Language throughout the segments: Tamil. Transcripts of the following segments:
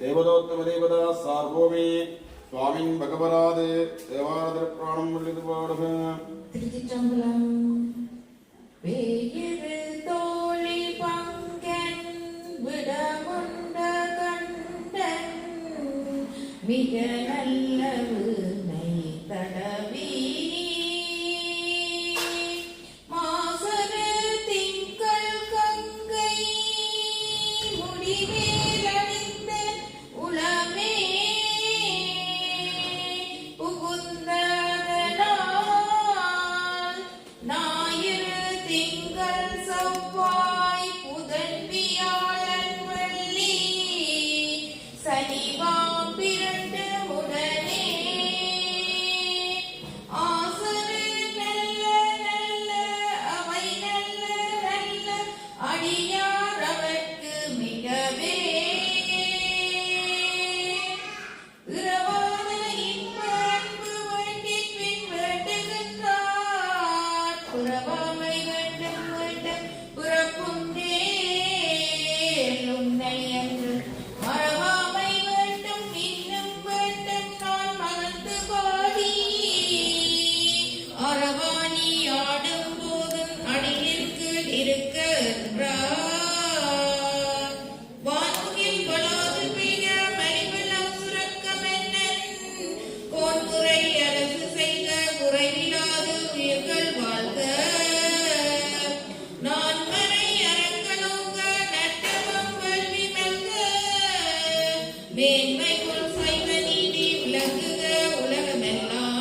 தேவதோத்தம தேவதா சார்வோமே சுவாமின் பகவராது தேவாரதர பிராணம் உள்ளது பாடுக திருச்சிற்றம்பலம் வேயிரு மேன்மை கொள் சைவ உலகமெல்லாம்.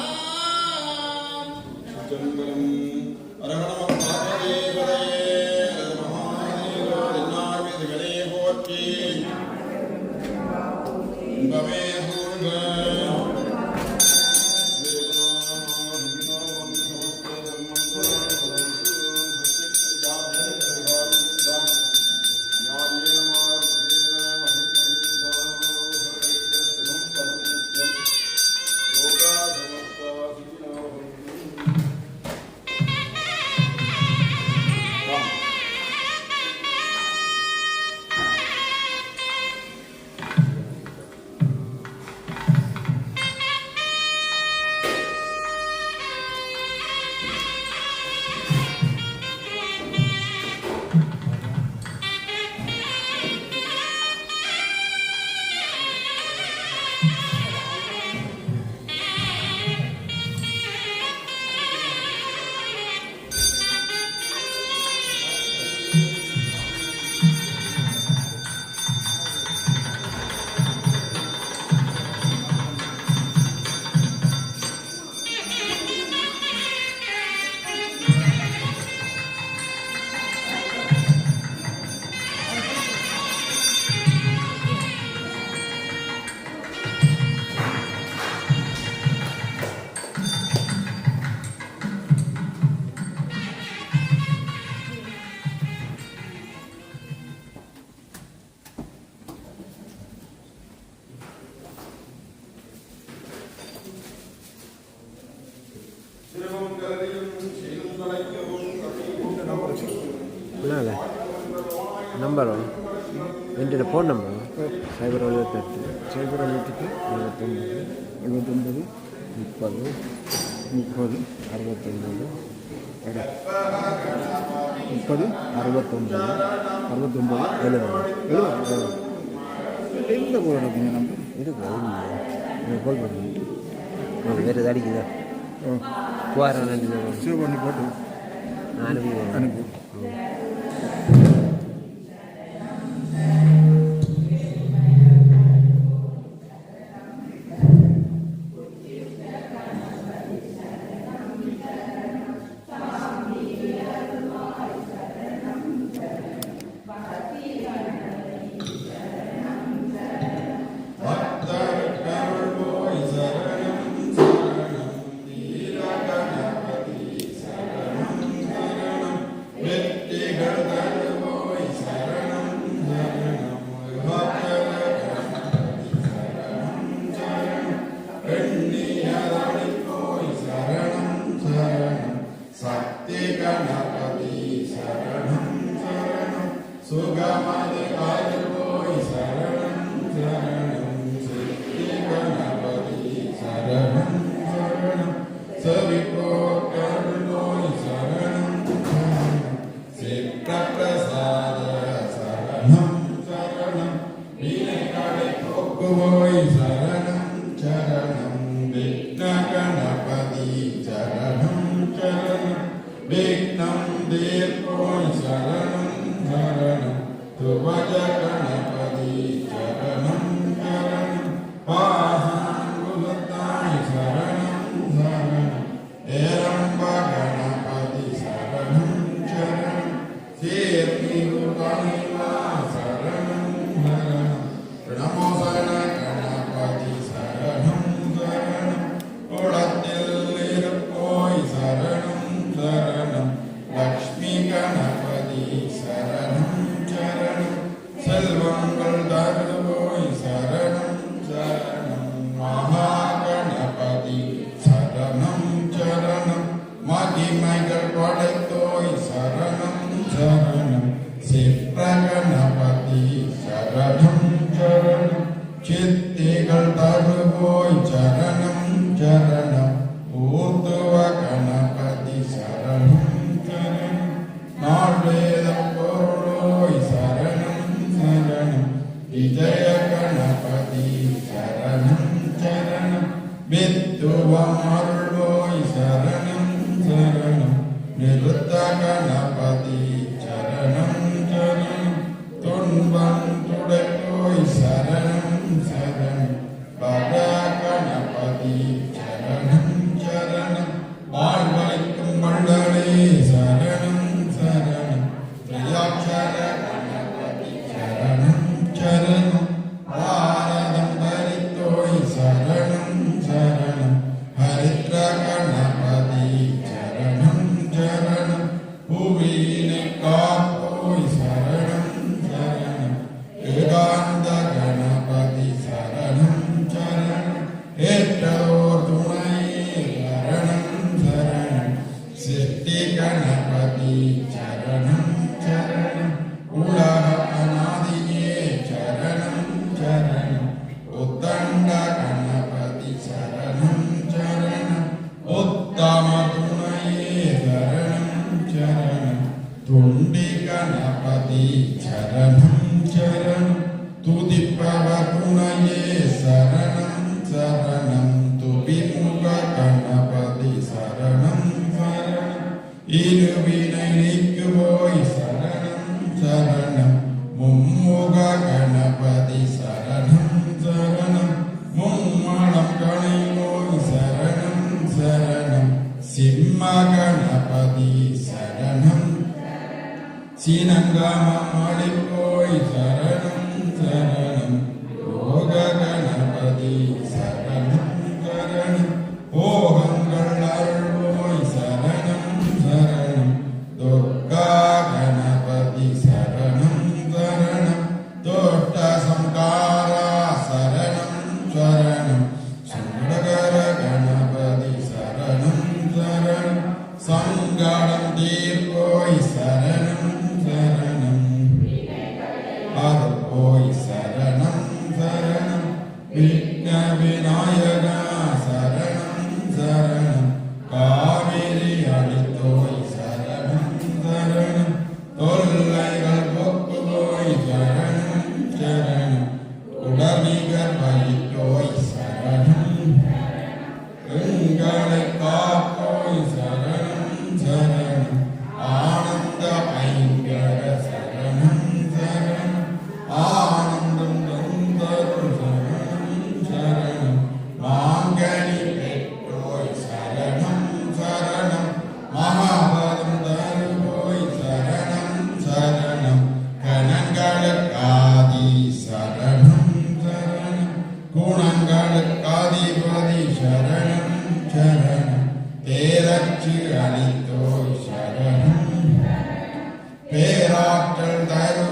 என்னல? நம்பரோ? என்னோட ஃபோன் நம்பரோ சைபர் எழுபத்தெட்டு சைபர் எழுபத்தெட்டு எழுபத்தொம்பது எழுபத்தொம்பது முப்பது முப்பது அறுபத்தொம்பது. முப்பது அறுபத்தொம்பது அறுபத்தொம்பது எழுபது எழுபது எந்த போட எடுத்தீங்க நம்பர் இருக்கு இல்லை கால் பண்ணுங்க வேறு அடிக்குதா? போகிறேன் சேவ் பண்ணி போட்டு. அனுப்பி அனுப்பு. Thank you. ஆவேதம் கோரோய் சரணம் சரணம் விஜய கணபதி சரணம் சரணம் வித்துவம் அருள்வோய் சரணம் ติกานปฏิจารณา ஈனுவினை doctor, thyroid.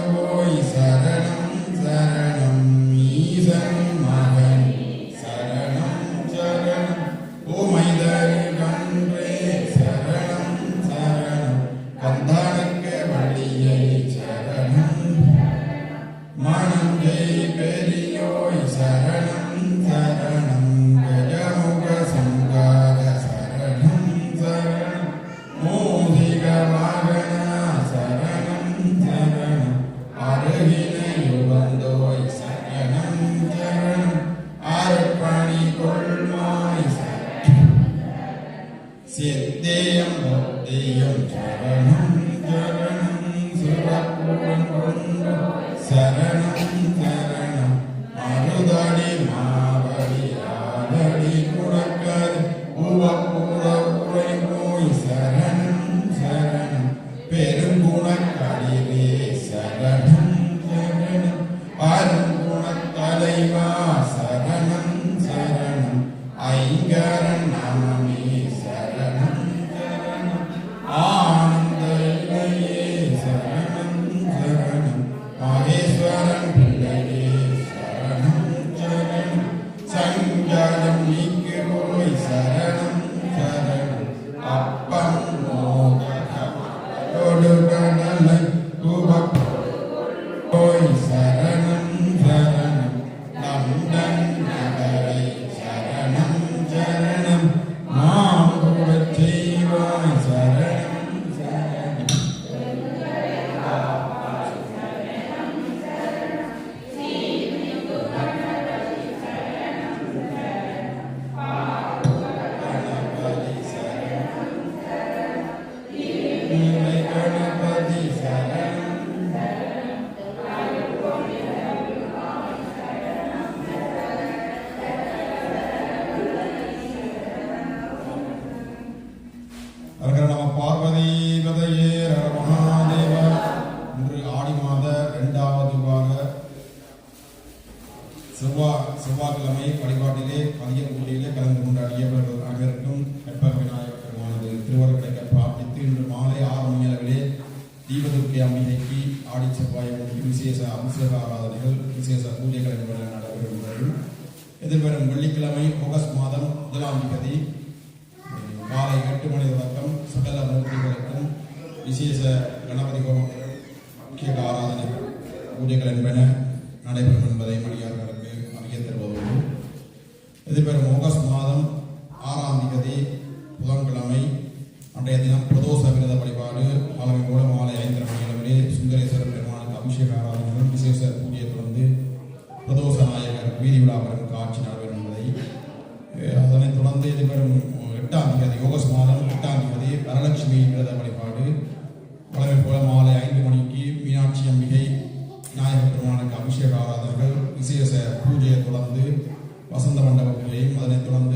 Lord, செவ்வாய் செவ்வாய்க்கிழமை வழிபாட்டிலே மதிய கூலியிலே கலந்து கொண்டாடியவர்கள் அனைவருக்கும் வெப்ப விநாயகர் பெருமானது திருவருக்கடைக்க பிரார்த்தித்து இன்று மாலை ஆறு மணி அளவிலே தீபதுர்க்கை அம்பிகைக்கு ஆடி செவ்வாய் விசேஷ அபிஷேக ஆராதனைகள் விசேஷ பூஜைகள் என்பன நடைபெறும் எதிர்வரும் வெள்ளிக்கிழமை ஆகஸ்ட் மாதம் முதலாம் தேதி காலை எட்டு மணி தொடக்கம் சகல மூர்த்திகளுக்கும் விசேஷ கணபதி ஹோமம் ஆராதனை பூஜைகள் என்பன நடைபெறும் என்பதை மொழியாளர்கள் விசேஷ பூஜையை தொடர்ந்து வசந்த மண்டப பூஜையும் அதனைத் தொடர்ந்து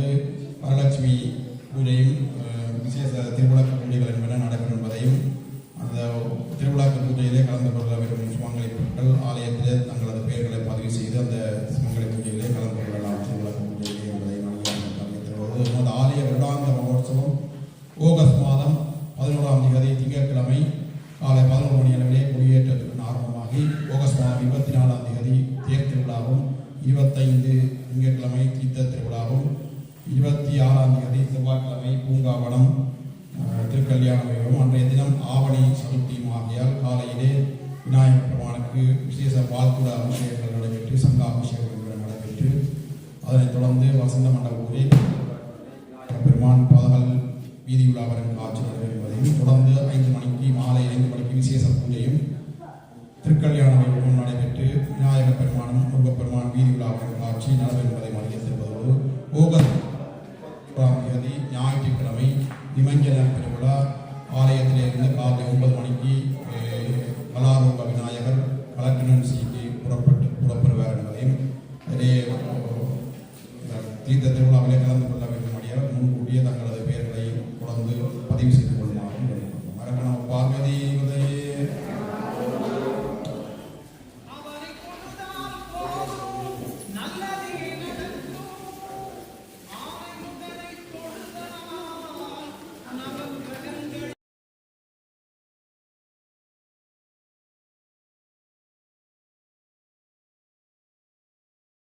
வீதி உலா வருகின்ற ஆட்சியாளர்கள் தொடர்ந்து ஐந்து மணிக்கு மாலை ஐந்து மணிக்கு விசேஷ பூஜையும் திருக்கல்யாண வைபவம் நடைபெற்று விநாயகர் பெருமானும் முருகப்பெருமான் வீதி உலா வருகின்ற ஆட்சி நடைபெறுவதை மணியம் செல்வதோடு ஆகஸ்ட் ஞாயிற்றுக்கிழமை நிமஞ்சன பெருமாள் அவர்களை கலந்து கொள்ள வேண்டும் அடியால் முன்கூட்டியே தங்களது பெயர்களையும் தொடர்ந்து பதிவு செய்து கொள்ளுமாறும் மரக்கண பார்வதி